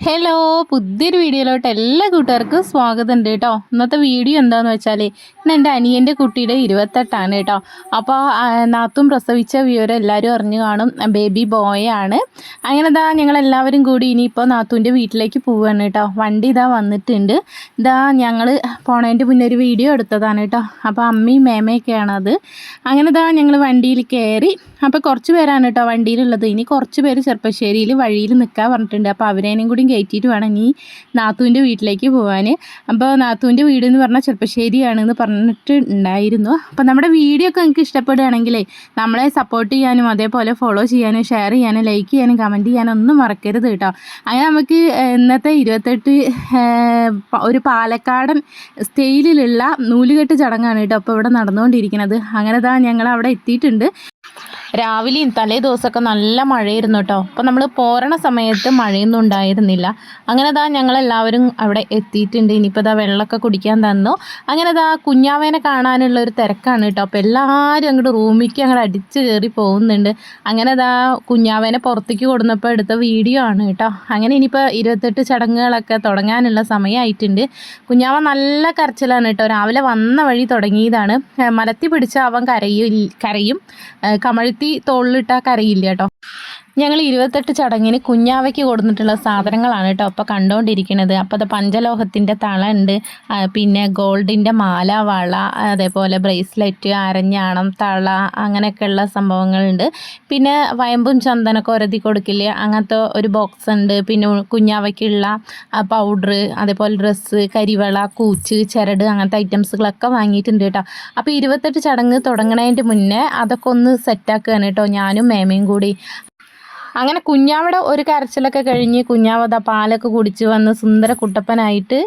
Hello പുതിയൊരു വീഡിയോയിലോട്ട് എല്ലാ കൂട്ടുകാർക്കും സ്വാഗതം ഉണ്ട് കേട്ടോ. ഇന്നത്തെ വീഡിയോ എന്താണെന്ന് വെച്ചാൽ ഇന്ന് എന്റെ അനിയന്റെ കുട്ടിയുടെ ഇരുപത്തെട്ടാണ് കേട്ടോ. അപ്പോൾ നാത്തും പ്രസവിച്ച വിവരം എല്ലാവരും അറിഞ്ഞു കാണും. ബേബി ബോയ് ആണ്. അങ്ങനെ ഇതാ ഞങ്ങളെല്ലാവരും കൂടി ഇനിയിപ്പോൾ നാത്തുവിന്റെ വീട്ടിലേക്ക് പോവുകയാണ് കേട്ടോ. വണ്ടി ഇതാ വന്നിട്ടുണ്ട്. ഇതാ ഞങ്ങൾ പോണതിന്റെ മുന്നേ ഒരു വീഡിയോ എടുത്തതാണ് കേട്ടോ. അപ്പോൾ അമ്മയും മേമയൊക്കെയാണ് അത്. അങ്ങനെ ഇതാ ഞങ്ങൾ വണ്ടിയിൽ കയറി. അപ്പോൾ കുറച്ച് പേരാണ് കേട്ടോ വണ്ടിയിലുള്ളത്. ഇനി കുറച്ച് പേര് ചെറുപ്പശ്ശേരിയിൽ വഴിയിൽ നിൽക്കാൻ പറഞ്ഞിട്ടുണ്ട്. അപ്പോൾ അവരേനും കൂടി കയറ്റിയിട്ട് വേണം ഇനി നാത്തൂന്റെ വീട്ടിലേക്ക് പോകാൻ അപ്പോൾ നാത്തൂന്റെ വീട് എന്ന് പറഞ്ഞാൽ ചെറുപ്പശ്ശേരിയാണെന്ന് പറഞ്ഞിട്ട് ഉണ്ടായിരുന്നു അപ്പോൾ നമ്മുടെ വീഡിയോ ഒക്കെ നിങ്ങൾക്ക് ഇഷ്ടപ്പെടുകയാണെങ്കിലേ നമ്മളെ സപ്പോർട്ട് ചെയ്യാനും അതേപോലെ ഫോളോ ചെയ്യാനും ഷെയർ ചെയ്യാനും ലൈക്ക് ചെയ്യാനും കമന്റ് ചെയ്യാനും ഒന്നും മറക്കരുത് കേട്ടോ. അങ്ങനെ നമുക്ക് ഇന്നത്തെ ഇരുപത്തെട്ട് ഒരു പാലക്കാടൻ സ്റ്റൈലിലുള്ള നൂലുകെട്ട് ചടങ്ങാണ് കേട്ടോ അപ്പോൾ ഇവിടെ നടന്നുകൊണ്ടിരിക്കുന്നത്. അങ്ങനെ താ ഞങ്ങൾ അവിടെ എത്തിയിട്ടുണ്ട്. രാവിലെയും തലേ ദിവസമൊക്കെ നല്ല മഴയായിരുന്നു കേട്ടോ. അപ്പോൾ നമ്മൾ പോരണ സമയത്ത് മഴയൊന്നും ഉണ്ടായിരുന്നില്ല. അങ്ങനെ ദാ ഞങ്ങളെല്ലാവരും അവിടെ എത്തിയിട്ടുണ്ട്. ഇനിയിപ്പോൾ ദാ വെള്ളമൊക്കെ കുടിക്കാൻ തന്നു. അങ്ങനെ ദാ കുഞ്ഞാവേനെ കാണാനുള്ള ഒരു തിരക്കാണ് കേട്ടോ. അപ്പോൾ എല്ലാവരും അങ്ങോട്ട് റൂമിലേക്ക് അങ്ങോട്ട് അടിച്ച് കയറി പോകുന്നുണ്ട്. അങ്ങനെ ദാ കുഞ്ഞാവേനെ പുറത്തേക്ക് കൊടുന്നപ്പോൾ എടുത്ത വീഡിയോ ആണ് കേട്ടോ. അങ്ങനെ ഇനിയിപ്പോൾ ഇരുപത്തെട്ട് ചടങ്ങുകളൊക്കെ തുടങ്ങാനുള്ള സമയമായിട്ടുണ്ട്. കുഞ്ഞാവ നല്ല കരച്ചിലാണ് കേട്ടോ. രാവിലെ വന്ന വഴി തുടങ്ങിയതാണ്. മലത്തി പിടിച്ച അവൻ കരയും. കരയും കമഴ്ത്തി തോളിലിട്ടാൽ കരയില്ല കേട്ടോ. ഞങ്ങൾ ഇരുപത്തെട്ട് ചടങ്ങിന് കുഞ്ഞാവയ്ക്ക് കൊടുത്തിട്ടുള്ള സാധനങ്ങളാണ് കേട്ടോ അപ്പോൾ കണ്ടുകൊണ്ടിരിക്കുന്നത് അപ്പോൾ അത് പഞ്ചലോഹത്തിന്റെ തള ഉണ്ട്. പിന്നെ ഗോൾഡിന്റെ മാല വള അതേപോലെ ബ്രേസ്ലെറ്റ് അരഞ്ഞാണം തള അങ്ങനെയൊക്കെയുള്ള സംഭവങ്ങളുണ്ട്. പിന്നെ വയമ്പും ചന്ദനമൊക്കെ ഒരതി കൊടുക്കില്ല? അങ്ങനത്തെ ഒരു ബോക്സ് ഉണ്ട്. പിന്നെ കുഞ്ഞാവയ്ക്കുള്ള പൗഡർ അതേപോലെ ഡ്രസ്സ് കരിവള കൂച്ച് ചരട് അങ്ങനത്തെ ഐറ്റംസുകളൊക്കെ വാങ്ങിയിട്ടുണ്ട് കേട്ടോ. അപ്പോൾ ഇരുപത്തെട്ട് ചടങ്ങ് തുടങ്ങണതിന്റെ മുന്നേ അതൊക്കെ ഒന്ന് സെറ്റാക്കുകയാണ് കേട്ടോ ഞാനും മേമയും കൂടി. അങ്ങനെ കുഞ്ഞാവിടെ ഒരു കരച്ചിലൊക്കെ കഴിഞ്ഞ് കുഞ്ഞാവത പാലൊക്കെ കുടിച്ച് വന്ന് സുന്ദര കുട്ടപ്പനായിട്ട്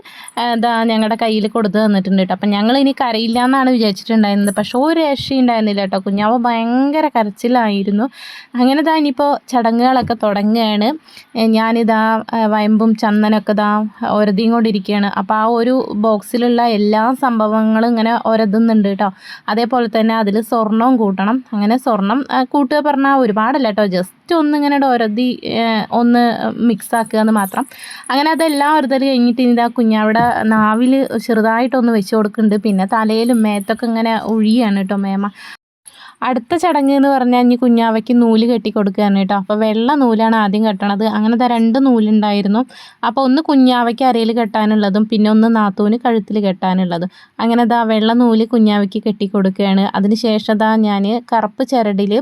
എന്താ ഞങ്ങളുടെ കയ്യിൽ കൊടുത്തു തന്നിട്ടുണ്ട് കേട്ടോ അപ്പം ഞങ്ങൾ ഇനി കരയില്ല എന്നാണ് വിചാരിച്ചിട്ടുണ്ടായിരുന്നത്. പക്ഷെ ഒരു രക്ഷയുണ്ടായിരുന്നില്ല കേട്ടോ കുഞ്ഞാവ ഭയങ്കര കരച്ചിലായിരുന്നു. അങ്ങനെ താ ഇനിയിപ്പോൾ ചടങ്ങുകളൊക്കെ തുടങ്ങുകയാണ് ഞാനിതാ വയമ്പും ചന്ദനൊക്കെ ഇതാ ഒരതിയും കൊണ്ടിരിക്കുകയാണ് അപ്പോൾ ആ ഒരു ബോക്സിലുള്ള എല്ലാ സംഭവങ്ങളും ഇങ്ങനെ ഒരതുന്നുണ്ട് കേട്ടോ അതേപോലെ തന്നെ അതിൽ സ്വർണവും കൂട്ടണം. അങ്ങനെ സ്വർണം കൂട്ടുക പറഞ്ഞാൽ ഒരുപാടല്ല കേട്ടോ ജസ്റ്റ് ജസ്റ്റ് ഇങ്ങനെ ഒരതി ഒന്ന് മിക്സ് ആക്കുക എന്ന് മാത്രം. അങ്ങനെ അതെല്ലാം ഒരുതൽ കഴിഞ്ഞിട്ട് ഇനി ഇതാ കുഞ്ഞവിടെ നാവിൽ ചെറുതായിട്ടൊന്ന് വെച്ച് കൊടുക്കുന്നുണ്ട്. പിന്നെ തലയിലും മേത്തൊക്കെ ഇങ്ങനെ ഒഴിയാണ് കേട്ടോ മേമ. അടുത്ത ചടങ്ങ് എന്ന് പറഞ്ഞാൽ ഇനി കുഞ്ഞാവയ്ക്ക് നൂൽ കെട്ടി കൊടുക്കുകയാണ് കേട്ടോ. അപ്പോൾ വെള്ള നൂലാണ് ആദ്യം കെട്ടണത്. അങ്ങനത്തെ രണ്ട് നൂലുണ്ടായിരുന്നു. അപ്പോൾ ഒന്ന് കുഞ്ഞാവയ്ക്ക് അരയിൽ കെട്ടാനുള്ളതും പിന്നെ ഒന്ന് നാത്തൂന് കഴുത്തിൽ കെട്ടാനുള്ളതും. അങ്ങനെ ദാ വെള്ള നൂൽ കുഞ്ഞാവയ്ക്ക് കെട്ടി കൊടുക്കുകയാണ് അതിന് ശേഷം ദാ ഞാൻ കറുപ്പ് ചരടിൽ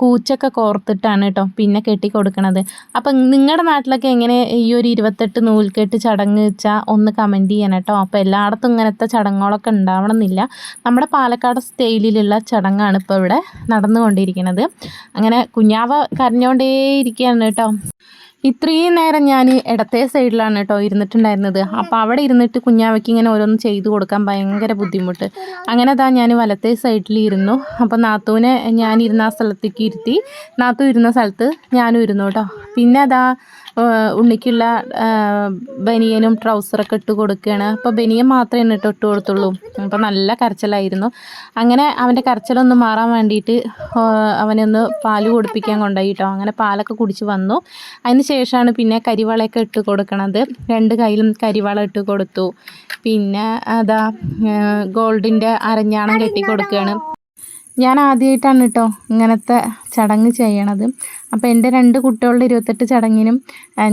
കൂച്ചൊക്കെ കോർത്തിട്ടാണ് കേട്ടോ പിന്നെ കെട്ടി കൊടുക്കണത് അപ്പം നിങ്ങളുടെ നാട്ടിലൊക്കെ എങ്ങനെ ഈ ഒരു ഇരുപത്തെട്ട് നൂൽക്കെട്ട് ചടങ്ങ് വെച്ചാൽ ഒന്ന് കമന്റ് ചെയ്യണം കേട്ടോ. അപ്പോൾ എല്ലായിടത്തും ഇങ്ങനത്തെ ചടങ്ങുകളൊക്കെ ഉണ്ടാവണമെന്നില്ല. നമ്മുടെ പാലക്കാട് സ്റ്റൈലിലുള്ള ചടങ്ങാണ് ഇപ്പോൾ ഇവിടെ നടന്നുകൊണ്ടിരിക്കുന്നത്. അങ്ങനെ കുഞ്ഞാവ കരഞ്ഞുകൊണ്ടേയിരിക്കുകയാണ് കേട്ടോ. ഇത്രയും നേരം ഞാൻ ഇടത്തെ സൈഡിലാണ് കേട്ടോ ഇരുന്നിട്ടുണ്ടായിരുന്നത്. അപ്പോൾ അവിടെ ഇരുന്നിട്ട് കുഞ്ഞാവയ്ക്ക് ഇങ്ങനെ ഓരോന്ന് ചെയ്തു കൊടുക്കാൻ ഭയങ്കര ബുദ്ധിമുട്ട്. അങ്ങനെ അതാ ഞാൻ വലത്തെ സൈഡിൽ ഇരുന്നു. അപ്പോൾ നാത്തൂനെ ഞാനിരുന്ന ആ സ്ഥലത്തേക്ക് ഇരുത്തി നാത്തു ഇരുന്ന സ്ഥലത്ത് ഞാനും ഇരുന്നു കേട്ടോ. പിന്നെ അതാ ഉണ്ണിക്കുള്ള ബനിയനും ട്രൗസറൊക്കെ ഇട്ട് കൊടുക്കുകയാണ് അപ്പോൾ ബനിയൻ മാത്രമേ എന്നിട്ട് ഇട്ട് കൊടുത്തുള്ളൂ. അപ്പോൾ നല്ല കരച്ചിലായിരുന്നു. അങ്ങനെ അവന്റെ കരച്ചിലൊന്ന് മാറാൻ വേണ്ടിയിട്ട് അവനൊന്ന് പാൽ കുടിപ്പിക്കാൻ കൊണ്ടുപോയി കേട്ടോ അങ്ങനെ പാലൊക്കെ കുടിച്ച് വന്നു. അതിന് ശേഷമാണ് പിന്നെ കരിവാളയൊക്കെ ഇട്ട് കൊടുക്കണത്. രണ്ട് കയ്യിലും കരിവാള ഇട്ട് കൊടുത്തു. പിന്നെ അതാ ഗോൾഡിന്റെ അരഞ്ഞാണം കെട്ടി കൊടുക്കുകയാണ് ഞാൻ ആദ്യമായിട്ടാണ് കേട്ടോ ഇങ്ങനത്തെ ചടങ്ങ് ചെയ്യണത്. അപ്പോൾ എന്റെ രണ്ട് കുട്ടികളുടെ ഇരുപത്തെട്ട് ചടങ്ങിനും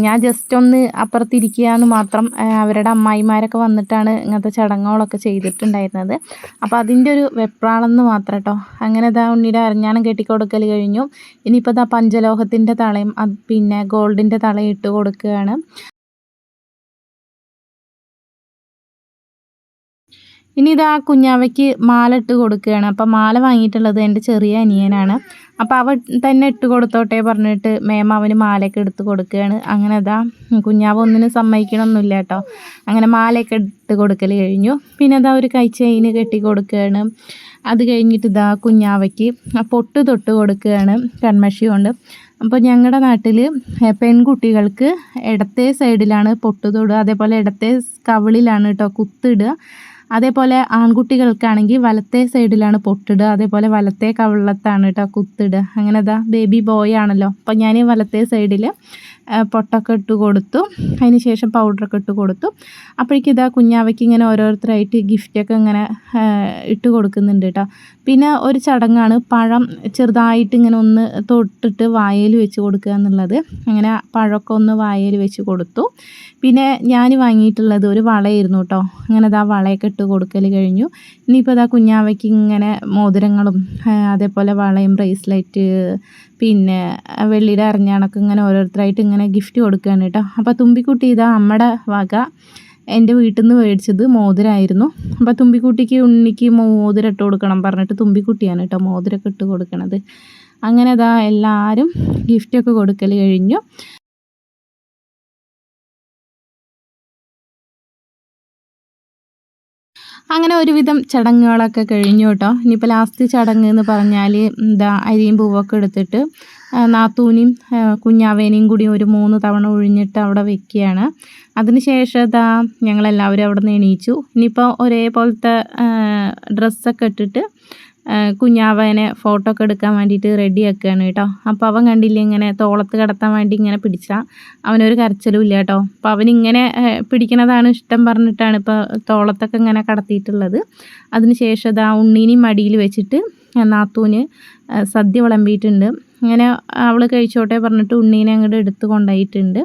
ഞാൻ ജസ്റ്റ് ഒന്ന് അപ്പുറത്തിരിക്കുക എന്ന് മാത്രം അവരുടെ അമ്മായിമാരൊക്കെ വന്നിട്ടാണ് ഇങ്ങനത്തെ ചടങ്ങുകളൊക്കെ ചെയ്തിട്ടുണ്ടായിരുന്നത്. അപ്പോൾ അതിന്റെ ഒരു വെപ്രാളെന്ന് മാത്രം കേട്ടോ അങ്ങനെ ഇതാ ഉണ്ണിയുടെ അരഞ്ഞാണം കെട്ടിക്കൊടുക്കൽ കഴിഞ്ഞു. ഇനിയിപ്പോൾ ഇതാ പഞ്ചലോഹത്തിന്റെ തളയും പിന്നെ ഗോൾഡിന്റെ തളയും ഇട്ട് കൊടുക്കുകയാണ്. ഇനി ഇത് ആ കുഞ്ഞാവയ്ക്ക് മാല ഇട്ട് കൊടുക്കുകയാണ്. അപ്പം മാല വാങ്ങിയിട്ടുള്ളത് എന്റെ ചെറിയ അനിയനാണ്. അപ്പോൾ അവൻ തന്നെ ഇട്ട് കൊടുത്തോട്ടെ പറഞ്ഞിട്ട് മേമ അവന് മാലയൊക്കെ എടുത്ത് കൊടുക്കുകയാണ്. അങ്ങനെ അതാ കുഞ്ഞാവ് ഒന്നിനും സമ്മതിക്കണമൊന്നുമില്ല കേട്ടോ. അങ്ങനെ മാലയൊക്കെ ഇട്ട് കൊടുക്കൽ കഴിഞ്ഞു. പിന്നെ അതാ ഒരു കൈ ചെയിന് കെട്ടി കൊടുക്കുകയാണ്. അത് കഴിഞ്ഞിട്ട് ഇതാ കുഞ്ഞാവയ്ക്ക് പൊട്ട് തൊട്ട് കൊടുക്കുകയാണ് കൺമഷി കൊണ്ട്. അപ്പോൾ ഞങ്ങളുടെ നാട്ടിൽ പെൺകുട്ടികൾക്ക് ഇടത്തെ സൈഡിലാണ് പൊട്ട് തൊടുക. അതേപോലെ ഇടത്തെ കവിളിലാണ് കേട്ടോ കുത്തിടുക അതേപോലെ ആൺകുട്ടികൾക്കാണെങ്കിൽ വലത്തെ സൈഡിലാണ് പൊട്ടിടുക അതേപോലെ വലത്തെ കവിളത്താണ് കേട്ടോ കുത്തിടുക. അങ്ങനെ ഇതാ ബേബി ബോയ് ആണല്ലോ. അപ്പോൾ ഞാൻ വലത്തെ സൈഡിൽ പൊട്ടൊക്കെ ഇട്ട് കൊടുത്തു. അതിന് ശേഷം പൗഡറൊക്കെ ഇട്ട് കൊടുത്തു. അപ്പോഴേക്കും ഇതാ കുഞ്ഞാവയ്ക്ക് ഇങ്ങനെ ഓരോരുത്തരായിട്ട് ഗിഫ്റ്റൊക്കെ ഇങ്ങനെ ഇട്ട് കൊടുക്കുന്നുണ്ട് കേട്ടോ. പിന്നെ ഒരു ചടങ്ങാണ് പഴം ചെറുതായിട്ട് ഇങ്ങനെ ഒന്ന് തൊട്ടിട്ട് വായയിൽ വെച്ച് കൊടുക്കുക എന്നുള്ളത്. അങ്ങനെ പഴമൊക്കെ ഒന്ന് വായയിൽ വെച്ച് കൊടുത്തു. പിന്നെ ഞാൻ വാങ്ങിയിട്ടുള്ളത് ഒരു വളയായിരുന്നു കേട്ടോ. അങ്ങനെ അതാ വളയൊക്കെ ഇട്ട് കൊടുക്കൽ കഴിഞ്ഞു. ഇനിയിപ്പോൾ അതാ കുഞ്ഞാവയ്ക്ക് ഇങ്ങനെ മോതിരങ്ങളും അതേപോലെ വളയും ബ്രേസ്ലെറ്റ് പിന്നെ വെള്ളിയുടെ അറിഞ്ഞാണൊക്കെ ഇങ്ങനെ ഓരോരുത്തരായിട്ട് ഇങ്ങനെ ഗിഫ്റ്റ് കൊടുക്കുകയാണ് കേട്ടോ. അപ്പോൾ തുമ്പിക്കുട്ടി ഇതാ അമ്മയുടെ വക. എന്റെ വീട്ടിൽ നിന്ന് മേടിച്ചത് മോതിരമായിരുന്നു അപ്പോൾ തുമ്പിക്കുട്ടിക്ക് ഉണ്ണിക്ക് മോതിരം ഇട്ട് കൊടുക്കണം പറഞ്ഞിട്ട് തുമ്പിക്കുട്ടിയാണ് കേട്ടോ മോതിരമൊക്കെ ഇട്ട് കൊടുക്കണത്. അങ്ങനെ അതാ എല്ലാവരും ഗിഫ്റ്റൊക്കെ കൊടുക്കൽ കഴിഞ്ഞു. അങ്ങനെ ഒരുവിധം ചടങ്ങുകളൊക്കെ കഴിഞ്ഞു കേട്ടോ. ഇനിയിപ്പോൾ ലാസ്റ്റ് ചടങ്ങ് എന്ന് പറഞ്ഞാൽ എന്താ അരിയും പൂവൊക്കെ എടുത്തിട്ട് നാത്തൂനിയും കുഞ്ഞാവേനെയും കൂടി ഒരു മൂന്ന് തവണ ഒഴിഞ്ഞിട്ട് അവിടെ വെക്കുകയാണ്. അതിന് ശേഷം ഇതാ ഞങ്ങളെല്ലാവരും അവിടെ നിന്ന് എണീച്ചു. ഇനിയിപ്പോൾ ഒരേപോലത്തെ ഡ്രസ്സൊക്കെ ഇട്ടിട്ട് കുഞ്ഞാവേനെ ഫോട്ടോ ഒക്കെ എടുക്കാൻ വേണ്ടിയിട്ട് റെഡി ആക്കുകയാണ് കേട്ടോ. അപ്പോൾ അവൻ കണ്ടില്ല ഇങ്ങനെ തോളത്ത് കടത്താൻ വേണ്ടി ഇങ്ങനെ പിടിച്ചാൽ അവനൊരു കരച്ചിലും ഇല്ല കേട്ടോ. അപ്പോൾ അവനിങ്ങനെ പിടിക്കണതാണ് ഇഷ്ടം പറഞ്ഞിട്ടാണ് ഇപ്പോൾ തോളത്തൊക്കെ ഇങ്ങനെ കടത്തിയിട്ടുള്ളത്. അതിന് ശേഷം ആ ഉണ്ണീനെയും മടിയിൽ വെച്ചിട്ട് നാത്തൂന് സദ്യ വിളമ്പിയിട്ടുണ്ട്. അങ്ങനെ അവൾ കഴിച്ചോട്ടെ പറഞ്ഞിട്ട് ഉണ്ണീനെ അങ്ങോട്ട് എടുത്തു കൊണ്ടുപോയിട്ടുണ്ട്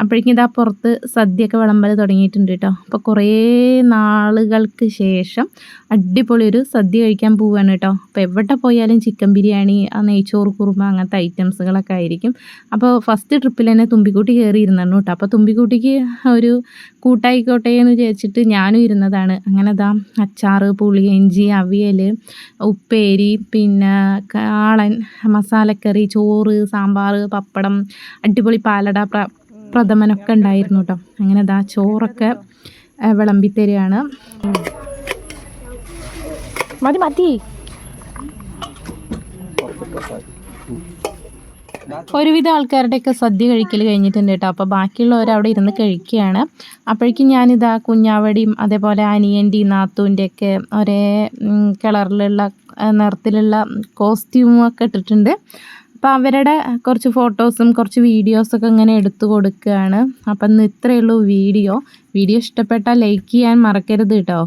അപ്പോഴേക്കും ഇതാ പുറത്ത് സദ്യയൊക്കെ വിളമ്പൽ തുടങ്ങിയിട്ടുണ്ട് കേട്ടോ അപ്പോൾ കുറേ നാളുകൾക്ക് ശേഷം അടിപൊളി ഒരു സദ്യ കഴിക്കാൻ പോവുകയാണ് കേട്ടോ അപ്പോൾ എവിടെ പോയാലും ചിക്കൻ ബിരിയാണി ആ നെയ്ച്ചോറ് കുറുമ അങ്ങനത്തെ ഐറ്റംസുകളൊക്കെ ആയിരിക്കും. അപ്പോൾ ഫസ്റ്റ് ട്രിപ്പിൽ തന്നെ തുമ്പിക്കൂട്ടി കയറി ഇരുന്നു കേട്ടോ അപ്പോൾ തുമ്പിക്കൂട്ടിക്ക് ഒരു കൂട്ടായിക്കോട്ടെ എന്ന് വിചാരിച്ചിട്ട് ഞാനും ഇരുന്നതാണ്. അങ്ങനെ ദാ അച്ചാറ് പുളിയിഞ്ചി അവിയൽ ഉപ്പേരി പിന്നെ കാളൻ മസാലക്കറി ചോറ് സാമ്പാർ പപ്പടം അടിപൊളി പാലട പ്ര പ്രഥമനൊക്കെ ഉണ്ടായിരുന്നു കേട്ടോ അങ്ങനെ ദാ ചോറൊക്കെ വിളമ്പി തരികയാണ്. മതി മതി. ഒരുവിധം ആൾക്കാരുടെയൊക്കെ സദ്യ കഴിക്കൽ കഴിഞ്ഞിട്ടുണ്ട് കേട്ടോ അപ്പോൾ ബാക്കിയുള്ളവർ അവിടെ ഇരുന്ന് കഴിക്കുകയാണ്. അപ്പോഴേക്കും ഞാനിതാ കുഞ്ഞാവടിയും അതേപോലെ അനിയന്റെയും നാത്തൂന്റെയൊക്കെ ഒരേ കളറിലുള്ള നിറത്തിലുള്ള കോസ്റ്റ്യൂമും ഒക്കെ ഇട്ടിട്ടുണ്ട്. അപ്പോൾ അവരുടെ കുറച്ച് ഫോട്ടോസും കുറച്ച് വീഡിയോസൊക്കെ ഇങ്ങനെ എടുത്തു കൊടുക്കുകയാണ്. അപ്പം ഇന്ന് ഇത്രയേ ഉള്ളൂ വീഡിയോ. വീഡിയോ ഇഷ്ടപ്പെട്ടാൽ ലൈക്ക് ചെയ്യാൻ മറക്കരുത് കേട്ടോ